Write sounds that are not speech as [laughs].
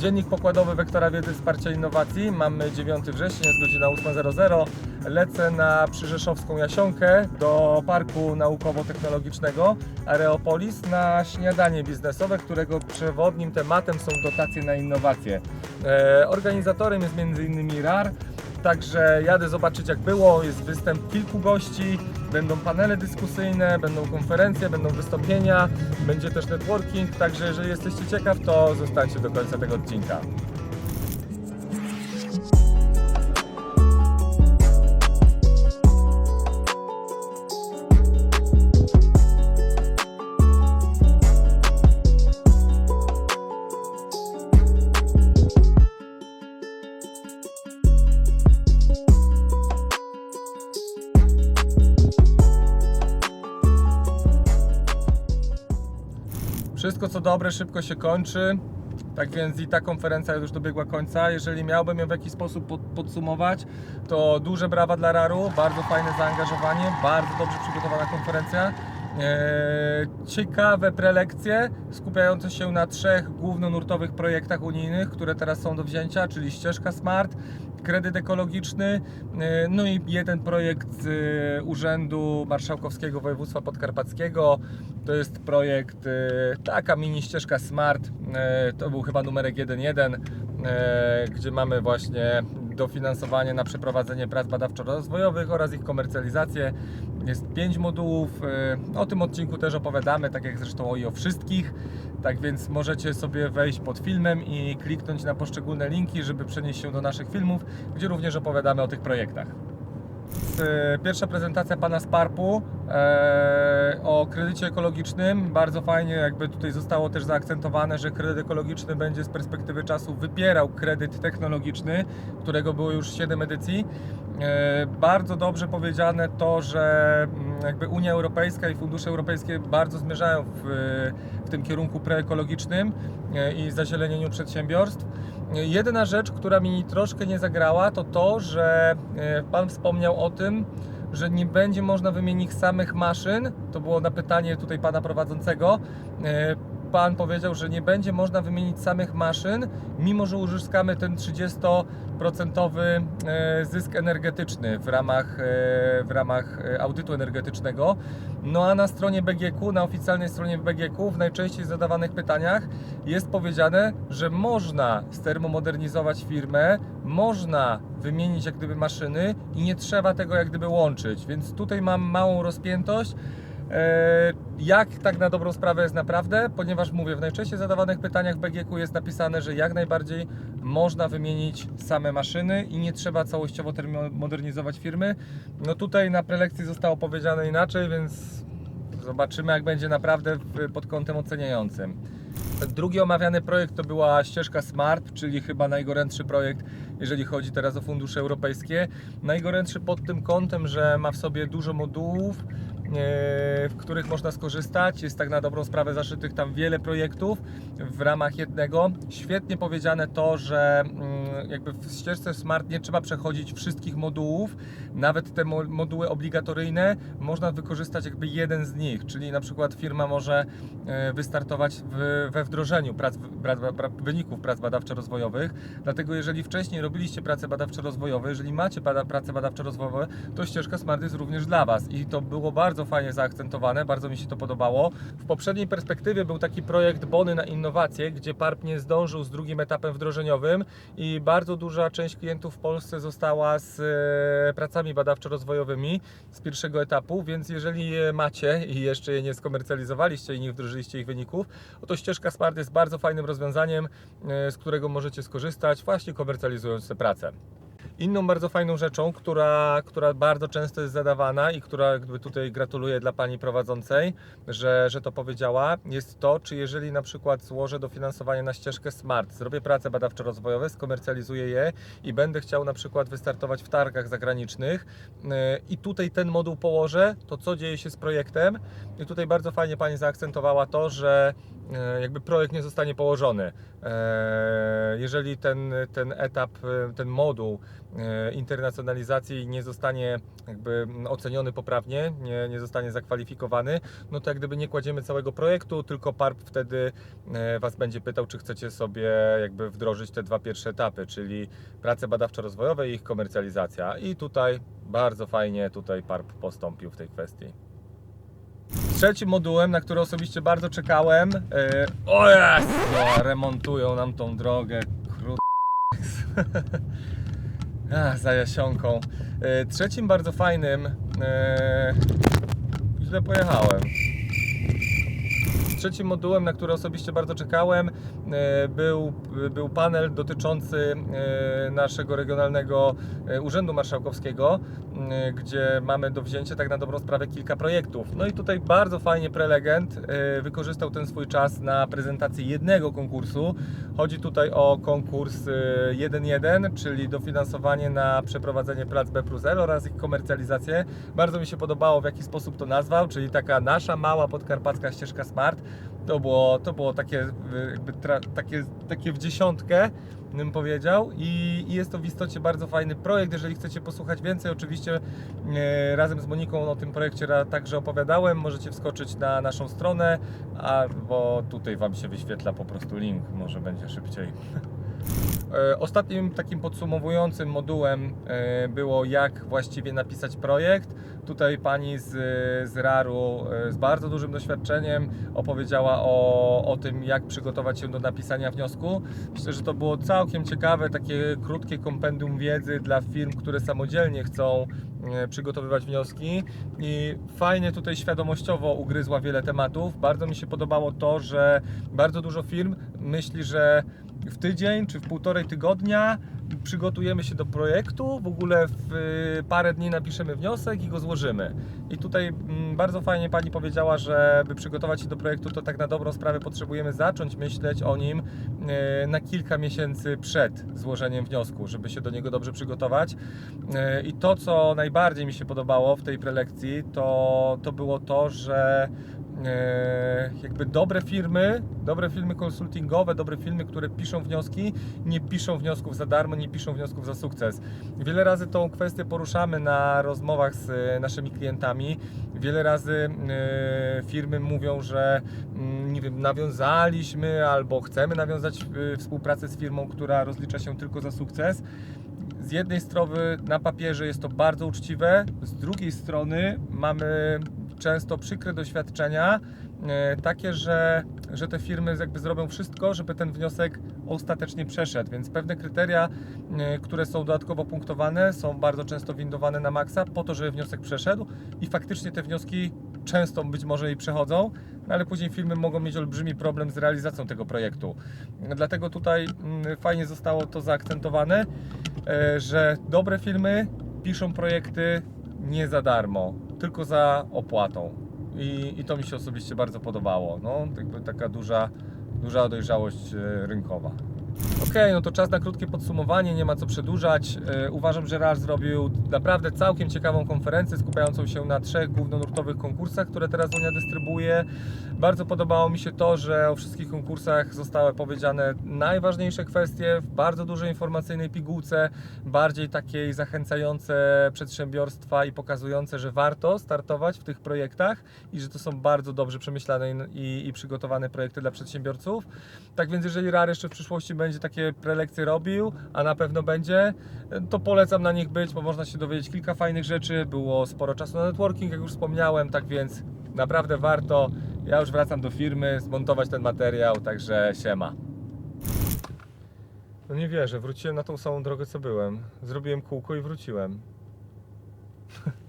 Dziennik pokładowy Wektora Wiedzy Wsparcia Innowacji. Mamy 9 września, jest godzina 8.00. Lecę na Przyrzeszowską Jasionkę do Parku Naukowo-Technologicznego Areopolis na śniadanie biznesowe, którego przewodnim tematem są dotacje na innowacje. E, organizatorem jest m.in. RAR, Także jadę zobaczyć jak było, jest występ kilku gości, będą panele dyskusyjne, będą konferencje, będą wystąpienia, będzie też networking, także jeżeli jesteście ciekaw, to zostańcie do końca tego odcinka. Wszystko co dobre szybko się kończy. Tak więc i ta konferencja już dobiegła końca. Jeżeli miałbym ją w jakiś sposób pod, podsumować, to duże brawa dla RAR-u, bardzo fajne zaangażowanie, bardzo dobrze przygotowana konferencja. Eee, ciekawe prelekcje skupiające się na trzech głównonurtowych projektach unijnych, które teraz są do wzięcia, czyli ścieżka Smart, kredyt ekologiczny, e, no i jeden projekt z e, Urzędu Marszałkowskiego Województwa Podkarpackiego. To jest projekt, e, taka mini ścieżka Smart, to był chyba numerek 1.1, e, gdzie mamy właśnie dofinansowanie na przeprowadzenie prac badawczo-rozwojowych oraz ich komercjalizację. Jest pięć modułów. O tym odcinku też opowiadamy, tak jak zresztą i o wszystkich. Tak więc możecie sobie wejść pod filmem i kliknąć na poszczególne linki, żeby przenieść się do naszych filmów, gdzie również opowiadamy o tych projektach. E, Pierwsza prezentacja pana Sparpu o kredycie ekologicznym. Bardzo fajnie, jakby tutaj zostało też zaakcentowane, że kredyt ekologiczny będzie z perspektywy czasu wypierał kredyt technologiczny, którego było już 7 edycji. E, Bardzo dobrze powiedziane to, że mm, jakby Unia Europejska i fundusze europejskie bardzo zmierzają w, w tym kierunku preekologicznym e, i zazielenieniu przedsiębiorstw. E, Jedyna rzecz, która mi troszkę nie zagrała, to to, że e, Pan wspomniał o tym, że nie będzie można wymienić samych maszyn. To było na pytanie tutaj Pana prowadzącego. Pan powiedział, że nie będzie można wymienić samych maszyn, mimo że uzyskamy ten 30% e, zysk energetyczny w ramach, e, w ramach e, audytu energetycznego. No a na stronie BGQ, na oficjalnej stronie BGQ, w najczęściej zadawanych pytaniach jest powiedziane, że można stermomodernizować firmę, można wymienić jak gdyby maszyny i nie trzeba tego jak gdyby łączyć. Więc tutaj mam małą rozpiętość. E, Jak tak na dobrą sprawę jest naprawdę? Ponieważ mówię, w najczęściej zadawanych pytaniach BGQ jest napisane, że jak najbardziej można wymienić same maszyny i nie trzeba całościowo modernizować firmy. No tutaj na prelekcji zostało powiedziane inaczej, więc zobaczymy jak będzie naprawdę pod kątem oceniającym. Drugi omawiany projekt to była ścieżka Smart, czyli chyba najgorętszy projekt, jeżeli chodzi teraz o fundusze europejskie. Najgorętszy pod tym kątem, że ma w sobie dużo modułów, w których można skorzystać. Jest tak na dobrą sprawę zaszytych tam wiele projektów w ramach jednego. Świetnie powiedziane to, że mm, jakby w ścieżce Smart nie trzeba przechodzić wszystkich modułów, nawet te mo- moduły obligatoryjne można wykorzystać jakby jeden z nich, czyli na przykład firma może e, wystartować we wdrożeniu prac, prac, pra, wyników prac badawczo-rozwojowych. Dlatego jeżeli wcześniej robiliście prace badawczo-rozwojowe, jeżeli macie prace badawczo-rozwojowe, to ścieżka Smart jest również dla Was i to było bardzo fajnie zaakcentowane, bardzo mi się to podobało. W poprzedniej perspektywie był taki projekt Bony na innowacje, gdzie PARP nie zdążył z drugim etapem wdrożeniowym i bardzo duża część klientów w Polsce została z e, pracami badawczo-rozwojowymi z pierwszego etapu, więc jeżeli je macie i jeszcze je nie skomercjalizowaliście i nie wdrożyliście ich wyników, to ścieżka Smart jest bardzo fajnym rozwiązaniem, e, z którego możecie skorzystać właśnie komercjalizując te prace. Inną bardzo fajną rzeczą, która, która bardzo często jest zadawana i która jakby tutaj gratuluję dla Pani prowadzącej, że, że to powiedziała, jest to, czy jeżeli na przykład złożę dofinansowanie na ścieżkę Smart, zrobię prace badawczo-rozwojowe, skomercjalizuję je i będę chciał na przykład wystartować w targach zagranicznych yy, i tutaj ten moduł położę, to co dzieje się z projektem? I tutaj bardzo fajnie Pani zaakcentowała to, że e, jakby projekt nie zostanie położony. E, Jeżeli ten, ten etap, e, ten moduł internacjonalizacji i nie zostanie jakby oceniony poprawnie, nie, nie zostanie zakwalifikowany, no to jak gdyby nie kładziemy całego projektu, tylko PARP wtedy e, Was będzie pytał, czy chcecie sobie jakby wdrożyć te dwa pierwsze etapy, czyli prace badawczo-rozwojowe i ich komercjalizacja. I tutaj bardzo fajnie tutaj PARP postąpił w tej kwestii. Trzecim modułem, na który osobiście bardzo czekałem, yy, o jest! No, remontują nam tą drogę, krót... [laughs] Ach, za jasionką. Yy, trzecim bardzo fajnym, yy, źle pojechałem. Trzecim modułem, na który osobiście bardzo czekałem, e, był, był panel dotyczący e, naszego regionalnego e, Urzędu Marszałkowskiego, gdzie mamy do wzięcia tak na dobrą sprawę kilka projektów. No i tutaj bardzo fajnie prelegent wykorzystał ten swój czas na prezentację jednego konkursu. Chodzi tutaj o konkurs e, 1.1, czyli dofinansowanie na przeprowadzenie prac B plus L oraz ich komercjalizację. Bardzo mi się podobało w jaki sposób to nazwał, czyli taka nasza mała podkarpacka ścieżka Smart. To było, to było takie, y, jakby tra, takie, takie w dziesiątkę, bym powiedział. I, I jest to w istocie bardzo fajny projekt. Jeżeli chcecie posłuchać więcej, oczywiście e, razem z Moniką o tym projekcie także opowiadałem. Możecie wskoczyć na naszą stronę, albo tutaj Wam się wyświetla po prostu link, może będzie szybciej. [laughs] E, Ostatnim takim podsumowującym modułem e, było jak właściwie napisać projekt. Tutaj pani z, z RAR-u e, z bardzo dużym doświadczeniem opowiedziała o, o tym, jak przygotować się do napisania wniosku. Myślę, że to było całkiem ciekawe, takie krótkie kompendium wiedzy dla firm, które samodzielnie chcą przygotowywać wnioski i fajnie tutaj świadomościowo ugryzła wiele tematów. Bardzo mi się podobało to, że bardzo dużo firm myśli, że w tydzień czy w półtorej tygodnia przygotujemy się do projektu, w ogóle w y, parę dni napiszemy wniosek i go złożymy. I tutaj mm, bardzo fajnie Pani powiedziała, że by przygotować się do projektu, to tak na dobrą sprawę potrzebujemy zacząć myśleć o nim y, na kilka miesięcy przed złożeniem wniosku, żeby się do niego dobrze przygotować. Y, I to, co najbardziej mi się podobało w tej prelekcji, to, to było to, że jakby dobre firmy, dobre firmy konsultingowe, dobre firmy, które piszą wnioski, nie piszą wniosków za darmo, nie piszą wniosków za sukces. Wiele razy tą kwestię poruszamy na rozmowach z e, naszymi klientami. Wiele razy e, firmy mówią, że mm, nie wiem, nawiązaliśmy albo chcemy nawiązać e, współpracę z firmą, która rozlicza się tylko za sukces. Z jednej strony na papierze jest to bardzo uczciwe, z drugiej strony mamy często przykre doświadczenia, e, takie, że, że te firmy jakby zrobią wszystko, żeby ten wniosek ostatecznie przeszedł, więc pewne kryteria, e, które są dodatkowo punktowane, są bardzo często windowane na maksa po to, żeby wniosek przeszedł i faktycznie te wnioski często być może i przechodzą, no ale później firmy mogą mieć olbrzymi problem z realizacją tego projektu. Dlatego tutaj mm, fajnie zostało to zaakcentowane, e, że dobre firmy piszą projekty nie za darmo, tylko za opłatą. I, i to mi się osobiście bardzo podobało. No, taka duża, duża dojrzałość e, rynkowa. Okej, no to czas na krótkie podsumowanie, nie ma co przedłużać. E, Uważam, że RAR zrobił naprawdę całkiem ciekawą konferencję skupiającą się na trzech głównonurtowych konkursach, które teraz Unia dystrybuuje. Bardzo podobało mi się to, że o wszystkich konkursach zostały powiedziane najważniejsze kwestie w bardzo dużej informacyjnej pigułce, bardziej takiej zachęcające przedsiębiorstwa i pokazujące, że warto startować w tych projektach i że to są bardzo dobrze przemyślane i, i przygotowane projekty dla przedsiębiorców. Tak więc jeżeli RAR jeszcze w przyszłości będzie takie prelekcje robił, a na pewno będzie, to polecam na nich być, bo można się dowiedzieć kilka fajnych rzeczy. Było sporo czasu na networking, jak już wspomniałem, tak więc naprawdę warto. Ja już wracam do firmy, zmontować ten materiał, także siema. No nie wierzę, wróciłem na tą samą drogę co byłem. Zrobiłem kółko i wróciłem. [laughs]